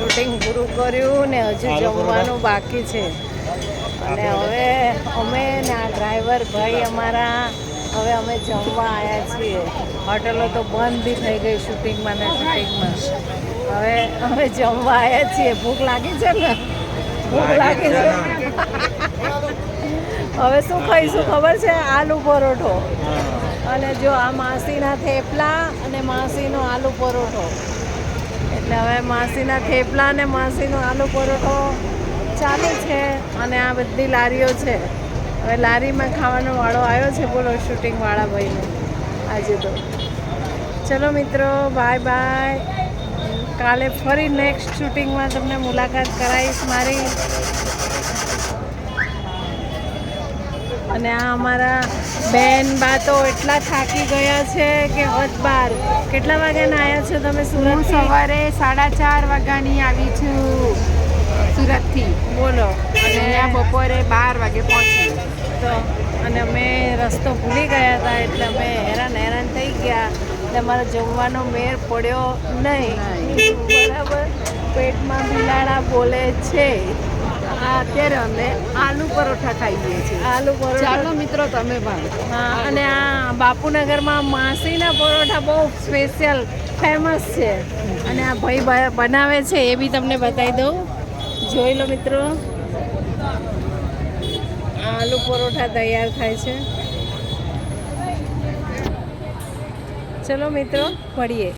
Shooting પૂરું કર્યું ને હજુ જમવાનું બાકી છે. અને હવે અમે ને આ ડ્રાઈવર ભાઈ અમારા હવે અમે જમવા આવ્યા છીએ. હોટલો તો બંધ બી થઈ ગઈ શૂટિંગમાં ને શૂટિંગમાં. હવે અમે જમવા આવ્યા છીએ. ભૂખ લાગી છે ને? ભૂખ લાગી છે હવે શું ખાઈશું ખબર છે? આલુ પરોઠો. અને જો આ માસીના થેપલા અને માસીનો આલુ પરોઠો. એટલે હવે માસીના થેપલા અને માસીનો આલુ પરોઠો ચાલુ છે અને આ બધી લારીઓ છે. હવે લારીમાં ખાવાનો વાળો આવ્યો છે બોલો શૂટિંગવાળા ભાઈને. આજે તો. ચલો મિત્રો બાય બાય કાલે ફરી નેક્સ્ટ શૂટિંગમાં તમને મુલાકાત કરાવીશ મારી. અને આ અમારા બેન બા તો એટલા થાકી ગયા છે કે હદ બાર. કેટલા વાગ્યાના આવ્યા છો તમે સુરત સવારે સાડા ચાર વાગ્યાની આવી છું સુરતથી. બોલો. અને બપોરે બાર વાગે પહોંચી. તો અને અમે રસ્તો ભૂલી ગયા હતા એટલે અમે હેરાન હેરાન થઈ ગયા. એટલે અમારે જમવાનો મેર પડ્યો નહીં. બરાબર. પેટમાં બિલાડા બોલે છે. અત્યારે અમે આલુ પરોઠા ખાઈએ છીએ. આલુ પરોઠા. ચાલો મિત્રો તમે પણ અને આ બાપુનગરમાં માસીના પરોઠા બહુ સ્પેશિયલ ફેમસ છે. અને આ ભાઈ બનાવે છે એ બી તમને બતાવી દઉં. જોઈ લો મિત્રો. આલુ પરોઠા તૈયાર થાય છે. ચલો મિત્રો મળીએ